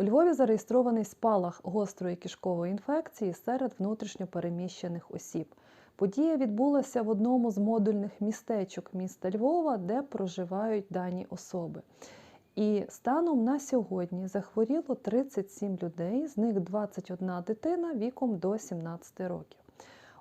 У Львові зареєстрований спалах гострої кишкової інфекції серед внутрішньопереміщених осіб. Подія відбулася в одному з модульних містечок міста Львова, де проживають дані особи. І станом на сьогодні захворіло 37 людей, з них 21 дитина віком до 17 років.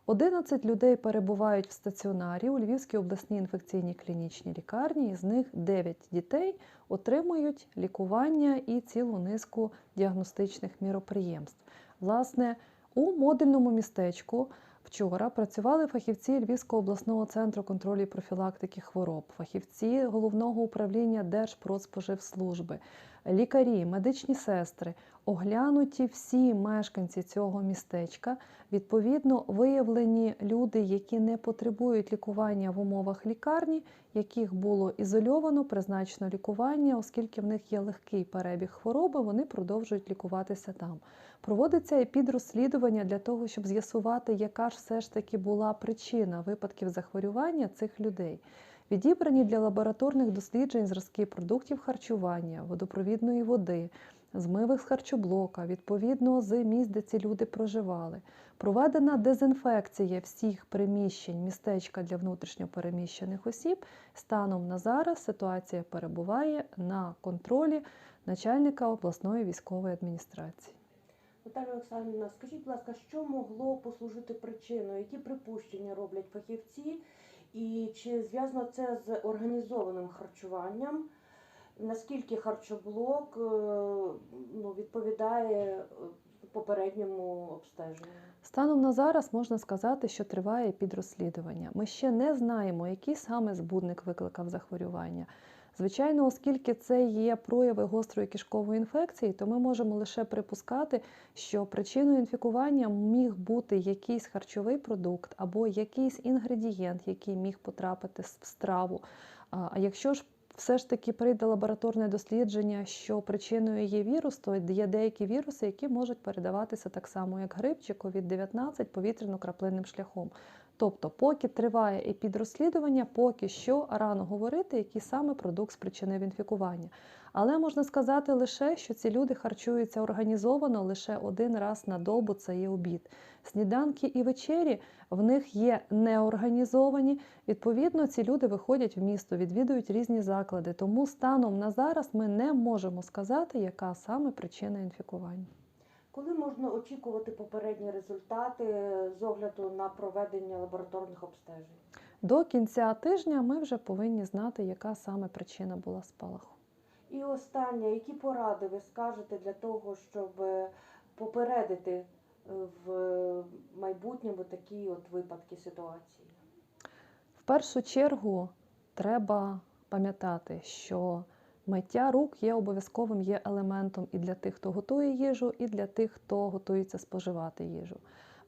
11 людей перебувають в стаціонарі у Львівській обласній інфекційній клінічній лікарні, з них 9 дітей отримують лікування і цілу низку діагностичних міроприємств. Власне, у модульному містечку вчора працювали фахівці Львівського обласного центру контролю і профілактики хвороб, фахівці головного управління Держпродспоживслужби, лікарі, медичні сестри. Оглянуті всі мешканці цього містечка, відповідно виявлені люди, які не потребують лікування в умовах лікарні, яких було ізольовано, призначено лікування, оскільки в них є легкий перебіг хвороби, вони продовжують лікуватися там. Проводиться епідрозслідування для того, щоб з'ясувати, яка ж все ж таки була причина випадків захворювання цих людей. Відібрані для лабораторних досліджень зразки продуктів харчування, водопровідної води, змивих з харчоблока, відповідно з місць, де ці люди проживали. Проведена дезінфекція всіх приміщень містечка для внутрішньопереміщених осіб. Станом на зараз ситуація перебуває на контролі начальника обласної військової адміністрації. Наталя Олександрівна, скажіть, будь ласка, що могло послужити причиною? Які припущення роблять фахівці? І чи зв'язано це з організованим харчуванням? Наскільки харчоблок е, ну, відповідає е, попередньому обстеженню? Станом на зараз можна сказати, що триває підрозслідування. Ми ще не знаємо, який саме збудник викликав захворювання. Звичайно, оскільки це є прояви гострої кишкової інфекції, то ми можемо лише припускати, що причиною інфікування міг бути якийсь харчовий продукт або якийсь інгредієнт, який міг потрапити в страву. А якщо ж все ж таки прийде лабораторне дослідження, що причиною є вірус, то є деякі віруси, які можуть передаватися так само, як грип чи COVID-19 повітряно-краплинним шляхом. Тобто, поки триває епідрозслідування, поки що рано говорити, який саме продукт спричинив інфікування. Але можна сказати лише, що ці люди харчуються організовано лише один раз на добу це є обід. Сніданки і вечері в них є неорганізовані. Відповідно, ці люди виходять в місто, відвідують різні заклади. Тому станом на зараз ми не можемо сказати, яка саме причина інфікування. Коли можна очікувати попередні результати з огляду на проведення лабораторних обстежень? До кінця тижня ми вже повинні знати, яка саме причина була спалаху. І останнє, які поради ви скажете для того, щоб попередити е, в майбутньому такі от випадки ситуації? В першу чергу треба пам'ятати, що миття рук є обов'язковим є елементом і для тих, хто готує їжу, і для тих, хто готується споживати їжу.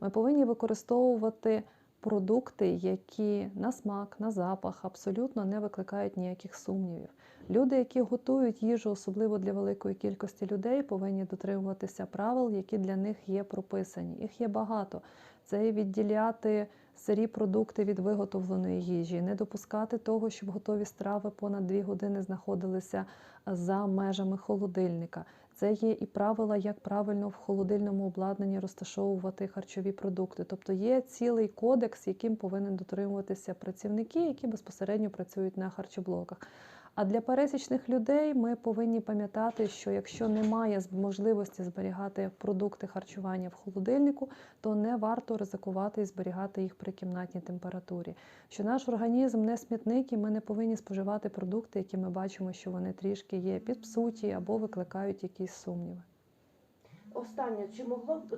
Ми повинні використовувати продукти, які на смак, на запах абсолютно не викликають ніяких сумнівів. Люди, які готують їжу, особливо для великої кількості людей, повинні дотримуватися правил, які для них є прописані. Їх є багато. Це відділяти сирі продукти від виготовленої їжі, не допускати того, щоб готові страви понад 2 години знаходилися за межами холодильника. Це є і правила, як правильно в холодильному обладнанні розташовувати харчові продукти. Тобто є цілий кодекс, яким повинен дотримуватися працівники, які безпосередньо працюють на харчоблоках. А для пересічних людей ми повинні пам'ятати, що якщо немає можливості зберігати продукти харчування в холодильнику, то не варто ризикувати і зберігати їх при кімнатній температурі. Що наш організм не смітник, і ми не повинні споживати продукти, які ми бачимо, що вони трішки є підпсуті або викликають якісь сумніви. Останнє, чи могло це